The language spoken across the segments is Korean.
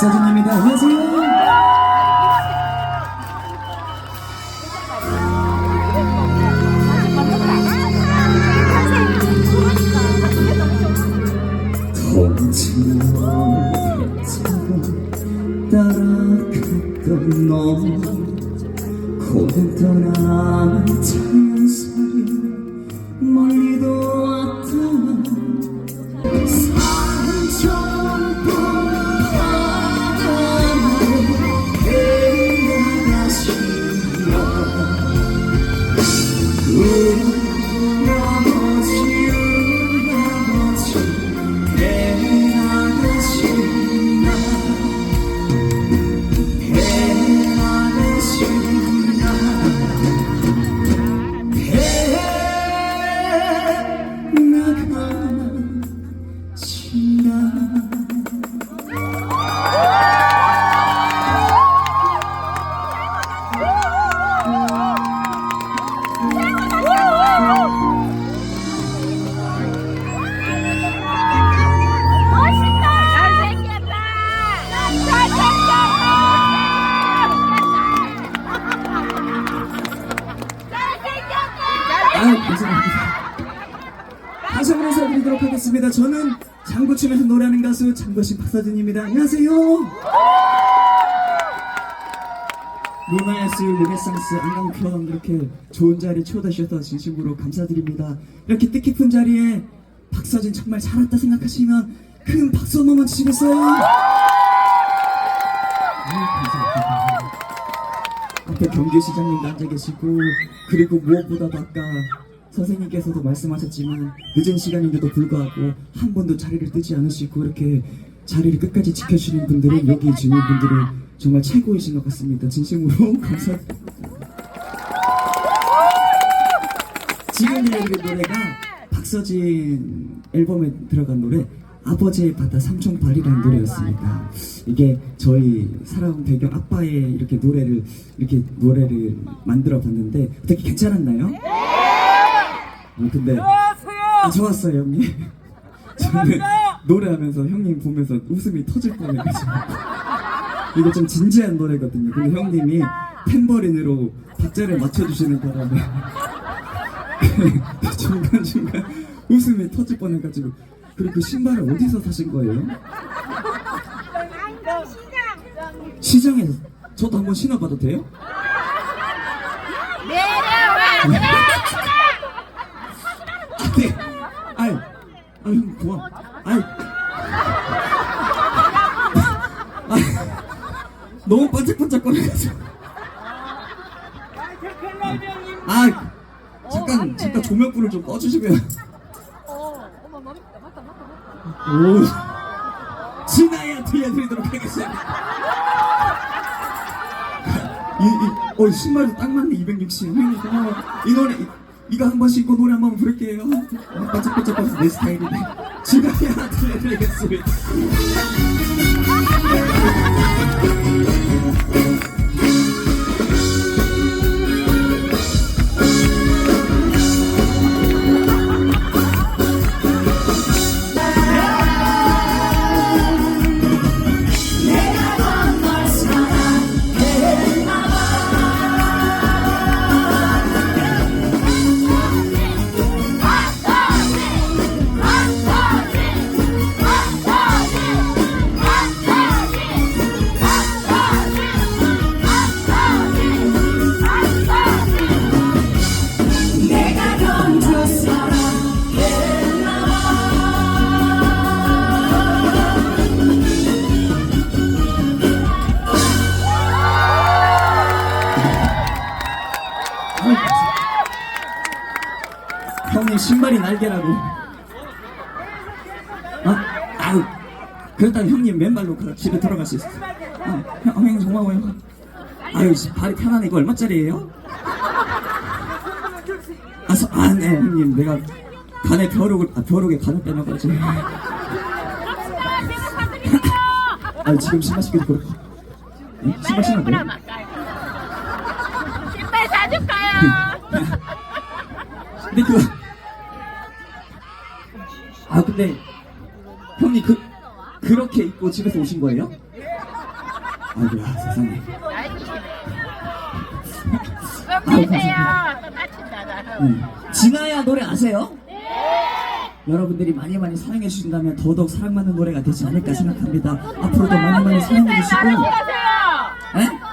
박서준입니다. 안녕하세요. 따라갔던 너 고된 찬 가수 장거신 박사준입니다. 안녕하세요. 문화예술, 르네상스, 안강평 이렇게 좋은 자리 초대해 주셔서 진심으로 감사드립니다. 이렇게 뜻깊은 자리에 박서준 정말 잘 왔다 생각하시면 큰 박수 한 번만 주시겠어요? 아유, 감사합니다. 앞에 경기시장님도 앉아 계시고 그리고 무엇보다도 아까 선생님께서도 말씀하셨지만 늦은 시간인데도 불구하고 한 번도 자리를 뜨지 않으시고 이렇게 자리를 끝까지 지켜주시는 분들은 여기 주민 분들은 정말 최고이신 것 같습니다. 진심으로 감사드립니다. 지금 들려드린 노래가 박서진 앨범에 들어간 노래 아버지의 바다 삼촌발이라는 노래였습니다. 이게 저희 살아온 배경 아빠의 이렇게 노래를 이렇게 노래를 만들어 봤는데 어떻게 괜찮았나요? 어, 근데 아, 좋았어요 형님. 저는 노래하면서 형님 보면서 웃음이 터질 뻔해가지고 이거 좀 진지한 노래거든요. 근데 형님이 탬버린으로 박자를 맞춰주시는 바람에 중간 중간 웃음이 터질 뻔해가지고 그리고 그 신발을 어디서 사신 거예요? 시장에서 저도 한번 신어봐도 돼요? 내려와! 네. 아이, 아이 형 고마. 아이, 아이, 너무 반짝반짝거려가지고. 아, 잠깐 잠깐 조명불을 좀 꺼주시면. 오, 지나야 들려드리도록 하겠습니다. 이, 이, 어, 신발도 딱 맞네, 260. 형님, 고마워. 이 노래, 이, 이거 한번 신고 노래 한 번 부를게요. 어, 반짝반짝거려서 내 스타일이네. 지나야 들려드리겠습니다. 날개라고. 아, 아우. 그렇다면 형님 맨발로 가- 집에 돌아갈 수 있어. 아, 형, 형님 고마워요. 아유, 씨, 발이 편하네. 이거 얼마짜리예요? 아, 서, 아, 네, 형님. 내가 간에 벼룩을, 아, 벼룩에 간을 빼놔가지고. 아, 지금 신발 신기도 그렇고. 네? 신발 신어도 돼요? 신발 사줄까요? 근데 그, 아, 근데, 형님 그, 그렇게 입고 집에서 오신 거예요? 아이고야 세상에. 또 다친다, 나. 음. 진아야 노래 아세요? 여러분들이 많이 많이 사랑해 주신다면 더더욱 사랑받는 노래가 되지 않을까 생각합니다. 앞으로도 많이 많이 사랑해 주시고, 하세요. 에?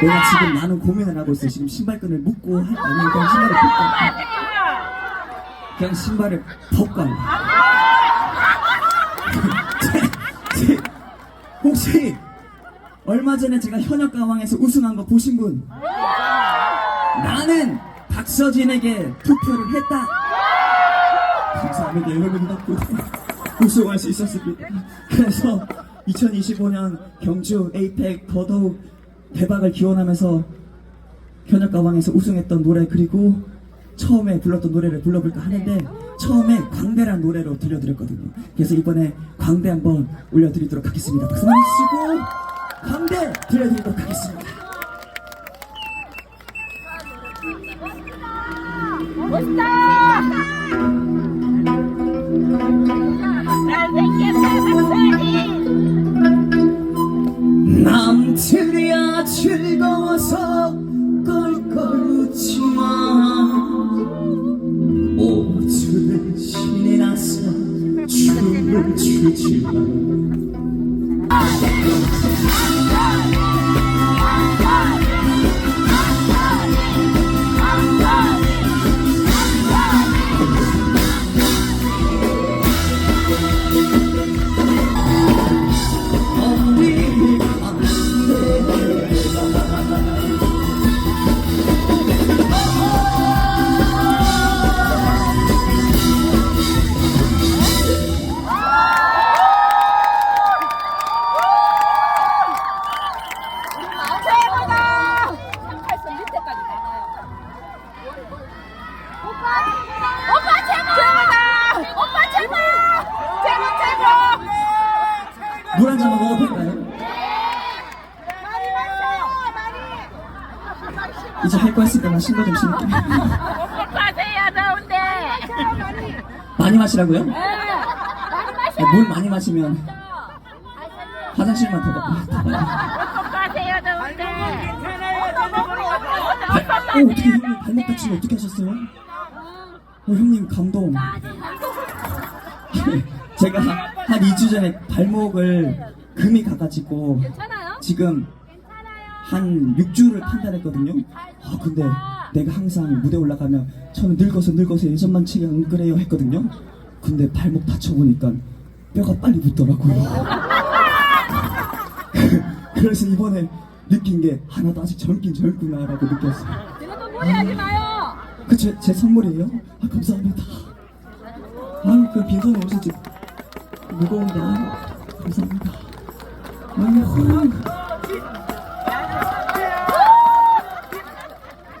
내가 지금 많은 고민을 하고 있어. 지금 신발끈을 묶고 할 아니면 그냥 신발을 벗고? 그냥 신발을 벗고 제- 혹시 얼마 전에 제가 현역가왕에서 우승한 거 보신 분? 나는 박서진에게 투표를 했다. 감사합니다. 여러분 덕분에 우승할 수 있었습니다. 그래서 2025년 경주 에이펙 더더욱 대박을 기원하면서 현역가왕에서 우승했던 노래 그리고 처음에 불렀던 노래를 불러볼까 하는데 처음에 광대란 노래로 들려드렸거든요. 그래서 이번에 광대 한번 올려드리도록 하겠습니다. 박수 많이 주시고 광대 들려드리도록 하겠습니다. 남들이 할거 했으니까 나 신고 좀 신을게 가세요 더운데! 많이 마시라고요? 많이 마셔! 아, 물 많이 마시면 화장실만 더 오빠 가세요 더운데! 어, 어떻게 형님 발목 다치면 어떻게 하셨어요? 어, 형님 감동. 제가 한 2주 전에 발목을 금이 가가지고 지금 한 6주를 판단했거든요. 아 근데 내가 항상 무대 올라가면 저는 늙어서 늙어서 예전만치 안 그래요 했거든요. 근데 발목 다쳐보니까 뼈가 빨리 붙더라고요. 그래서 이번에 느낀 게 하나도 아직 젊긴 젊구나라고 느꼈어요. 이것도 무리하지 마요! 그제 제 선물이에요? 아 감사합니다. 아유 그 빈손 오시지 무거운데 아유, 감사합니다. 아유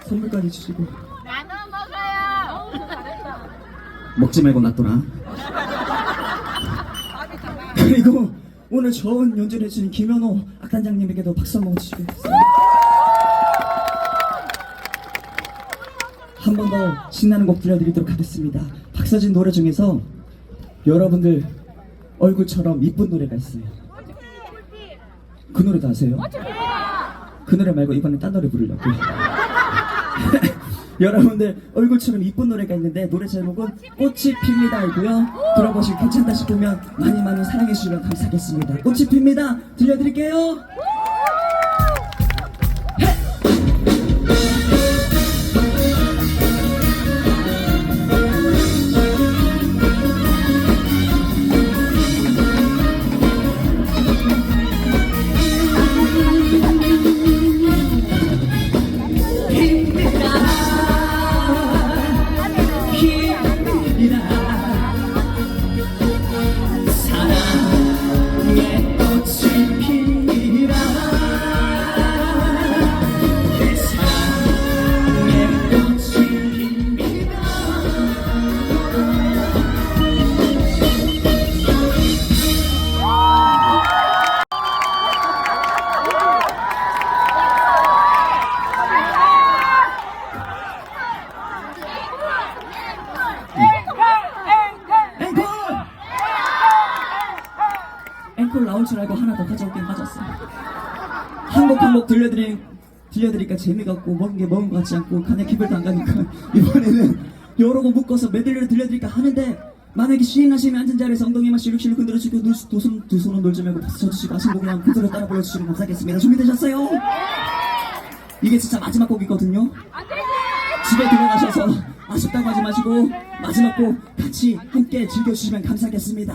선물까지 주시고 나눠 먹어요! 먹지 말고 놔둬라. 그리고 오늘 좋은 연주를 해주신 김현호 악단장님에게도 박수 한번 주시겠어요? 한번 더 신나는 곡 들려드리도록 하겠습니다. 박서진 노래 중에서 여러분들 얼굴처럼 이쁜 노래가 있어요. 그 노래도 아세요? 그 노래 말고 이번엔 딴 노래 부르려고. 여러분들 얼굴처럼 이쁜 노래가 있는데 노래 제목은 꽃이 핍니다이고요. 들어보시고 괜찮다 싶으면 많이 많이 사랑해 주시면 감사하겠습니다. 꽃이 핍니다. 들려드릴게요. 한곡 한 곡 들려드리, 들려드리니까 재미가 없고 먹은 게 먹은 것 같지 않고 간에 기별도 안 가니까 이번에는 여러 곡 묶어서 메들리를 들려드릴까 하는데 만약에 시행하시면 앉은 자리에서 엉덩이만 실룩실룩 흔들어주고 두, 두, 손, 두 손은 놀지 말고 박수 쳐주시고 하신 곡이랑 그대로 따라 불러주시면 감사하겠습니다. 준비되셨어요? 이게 진짜 마지막 곡이거든요. 집에 들어가셔서 아쉽다고 하지 마시고 마지막 곡 같이 함께 즐겨주시면 감사하겠습니다